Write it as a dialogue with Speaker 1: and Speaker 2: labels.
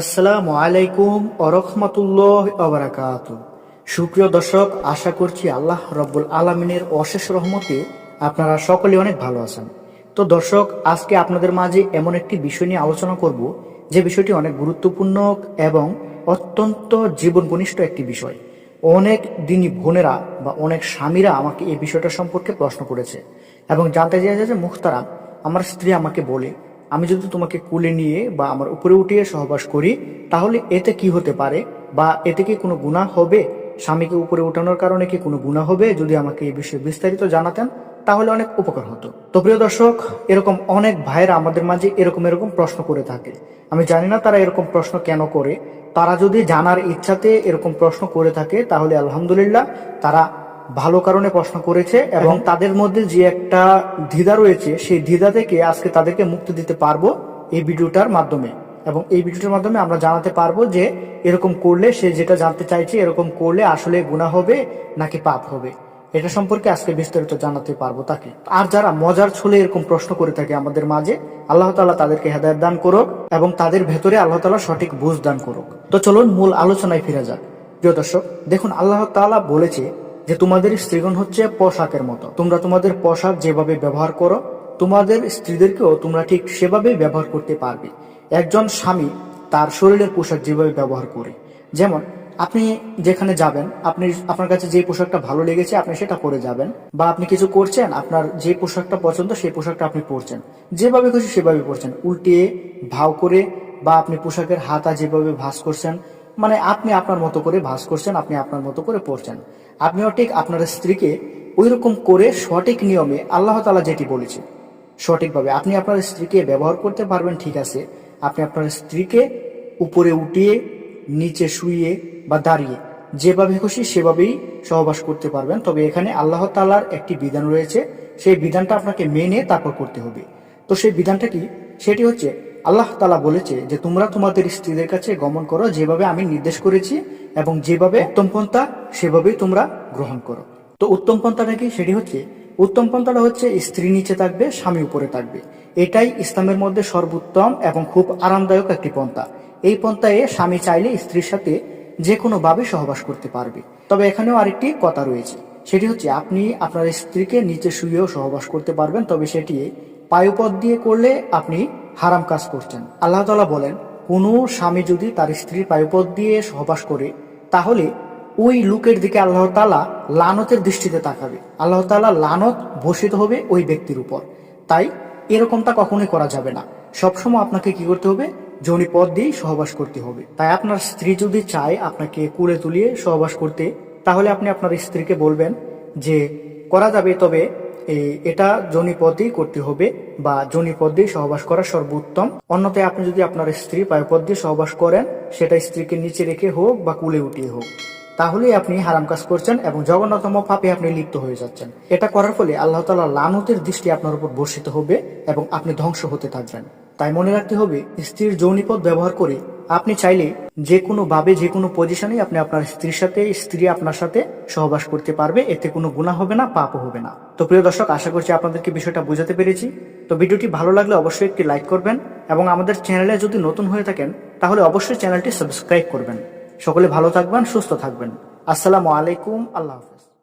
Speaker 1: আসসালামু আলাইকুম ওরহমতুল্লাহ আবরাকাত সুপ্রিয় দর্শক, আশা করছি আল্লাহ রব্বুল আলমিনের অশেষ রহমতে আপনারা সকলে অনেক ভালো আছেন। তো দর্শক, আজকে আপনাদের মাঝে এমন একটি বিষয় নিয়ে আলোচনা করব, যে বিষয়টি অনেক গুরুত্বপূর্ণ এবং অত্যন্ত জীবন ঘনিষ্ঠ একটি বিষয়। অনেক দিনই বোনেরা বা অনেক স্বামীরা আমাকে এই বিষয়টা সম্পর্কে প্রশ্ন করেছে এবং জানতে চেয়েছে যে, মুখতারাম, আমার স্ত্রী আমাকে বলে আমি যদি তোমাকে কুলে নিয়ে বা আমার উপরে উঠিয়ে সহবাস করি, তাহলে এতে কি হতে পারে? বা এতে কি কোনো গুণা হবে? স্বামীকে উপরে উঠানোর কারণে কি কোনো গুণা হবে? যদি আমাকে এই বিষয়ে বিস্তারিত জানাতেন, তাহলে অনেক উপকার হতো। তো প্রিয় দর্শক, এরকম অনেক ভাইয়েরা আমাদের মাঝে এরকম এরকম প্রশ্ন করে থাকে। আমি জানি না তারা এরকম প্রশ্ন কেন করে। তারা যদি জানার ইচ্ছাতে এরকম প্রশ্ন করে থাকে, তাহলে আলহামদুলিল্লাহ তারা ভালো কারণে প্রশ্ন করেছে এবং তাদের মধ্যে যে একটা দ্বিধা রয়েছে সেই দ্বিধা থেকে আজকে তাদেরকে মুক্তি দিতে পারব এই ভিডিওটার মাধ্যমে। এবং এই ভিডিওটার মাধ্যমে আমরা জানাতে পারব যে এরকম করলে সে যেটা জানতে চাইছে এরকম করলে আসলে গুণা হবে নাকি পাপ হবে। এটা সম্পর্কে আজকে বিস্তারিত জানাতে পারব তাকে। আর যারা মজার ছলে এরকম প্রশ্ন করে থাকে আমাদের মাঝে আল্লাহ তালা তাদেরকে হেদায়ত দান করুক এবং তাদের ভেতরে আল্লাহ তালা সঠিক বুঝ দান করুক। তো চলুন মূল আলোচনায় ফিরে যাক। প্রিয় দর্শক দেখুন আল্লাহ তাআলা বলেছে যে তোমাদের স্ত্রীগণ হচ্ছে পোশাকের মতো। তোমরা তোমাদের পোশাক যেভাবে ব্যবহার করো, তোমাদের স্ত্রীদেরকেও তোমরা ঠিক সেভাবেই ব্যবহার করতে পারবে। একজন স্বামী তার শরীরের পোশাক যেভাবে ব্যবহার করে। যেমন, আপনি যেখানে যাবেন, আপনি আপনার কাছে যে পোশাকটা ভালো লেগেছে, আপনি সেটা পরে যাবেন। বা আপনি কিছু করছেন, আপনার যে পোশাকটা পছন্দ, সেই পোশাকটা আপনি পরছেন। যেভাবে খুশি সেভাবে পরছেন। উল্টিয়ে ভাও করে বা আপনি পোশাকের হাতা যেভাবে ভাঁজ করছেন মানে আপনি আপনার মতো করে ভাঁজ করছেন, আপনি আপনার মতো করে পড়ছেন। আপনিও ঠিক আপনার স্ত্রীকে ওই রকম করে সঠিক নিয়মে আল্লাহ তালা যেটি বলেছে, সঠিকভাবে। আপনি আপনার স্ত্রীকে ব্যবহার করতে পারবেন, ঠিক আছে। আপনি আপনার স্ত্রীকে উপরে উঠিয়ে, নিচে শুয়ে বা দাঁড়িয়ে যেভাবে খুশি সেভাবেই সহবাস করতে পারবেন। তবে এখানে আল্লাহ তালার একটি বিধান রয়েছে। সেই বিধানটা আপনাকে মেনে তারপর করতে হবে। তো সেই বিধানটা কি? সেটি হচ্ছে আল্লাহ তালা বলেছে যে, তোমরা তোমাদের স্ত্রীদের কাছে গমন করো যেভাবে আমি নির্দেশ করেছি এবং যেভাবে উত্তম পন্থা সেভাবেই তোমরা গ্রহণ করো। তো উত্তম পন্থাটা কি? সেটি হচ্ছে, উত্তম পন্থাটা হচ্ছে স্ত্রী নিচে থাকবে, স্বামী উপরে থাকবে। এটাই ইসলামের মধ্যে সর্বোত্তম এবং খুব আরামদায়ক একটি পন্থা। এই পন্থায় স্বামী চাইলে স্ত্রীর সাথে যে কোনো ভাবে সহবাস করতে পারবে। তবে এখানেও আরেকটি কথা রয়েছে। সেটি হচ্ছে, আপনি আপনার স্ত্রীকে নিচে শুয়েও সহবাস করতে পারবেন, তবে সেটি পায়ুপথ দিয়ে করলে আপনি হারাম কাজ করছেন। আল্লাহ তালা বলেন, কোনো স্বামী যদি তার স্ত্রীর পায়ুপথ দিয়ে সহবাস করে, তাহলে ওই লোকের দিকে আল্লাহ তালা লানতের দৃষ্টিতে তাকাবে। আল্লাহ তালা লানত বসিত হবে ওই ব্যক্তির উপর। তাই এরকমটা কখনোই করা যাবে না। সবসময় আপনাকে কি করতে হবে? যৌনি পথ দিয়েই সহবাস করতে হবে। তাই আপনার স্ত্রী যদি চায় আপনাকে কুলে তুলিয়ে সহবাস করতে, তাহলে আপনি আপনার স্ত্রীকে বলবেন যে, করা যাবে, তবে এটা যৌনিপদেই করতে হবে বা যৌনিপদ দিয়ে সহবাস করা সর্বোত্তম। অন্যথায় আপনি যদি আপনার স্ত্রী পায়ুপদ দিয়ে সহবাস করেন, সেটা স্ত্রীকে নিচে রেখে হোক বা কুলে উঠিয়ে হোক। তাহলেই আপনি হারাম কাজ করছেন এবং জঘন্যতম পাপে আপনি লিপ্ত হয়ে যাচ্ছেন। এটা করার ফলে আল্লাহ তালা লানতের দৃষ্টি আপনার উপর বর্ষিত হবে এবং আপনি ধ্বংস হতে থাকবেন। তাই মনে রাখতে হবে, স্ত্রীর যৌনিপদ ব্যবহার করে আপনি চাইলে যে কোনো ভাবে যে কোনো পজিশনে আপনি আপনার স্ত্রীর সাথে, স্ত্রী আপনার সাথে সহবাস করতে পারবে। এতে কোনো গুণা হবে না, পাপও হবে না। তো প্রিয় দর্শক, আশা করছি আপনাদেরকে বিষয়টা বোঝাতে পেরেছি। তো ভিডিওটি ভালো লাগলে অবশ্যই একটি লাইক করবেন এবং আমাদের চ্যানেলে যদি নতুন হয়ে থাকেন, তাহলে অবশ্যই চ্যানেলটি সাবস্ক্রাইব করবেন। সকলে ভালো থাকবেন, সুস্থ থাকবেন। আসসালামু আলাইকুম, আল্লাহ হাফেজ।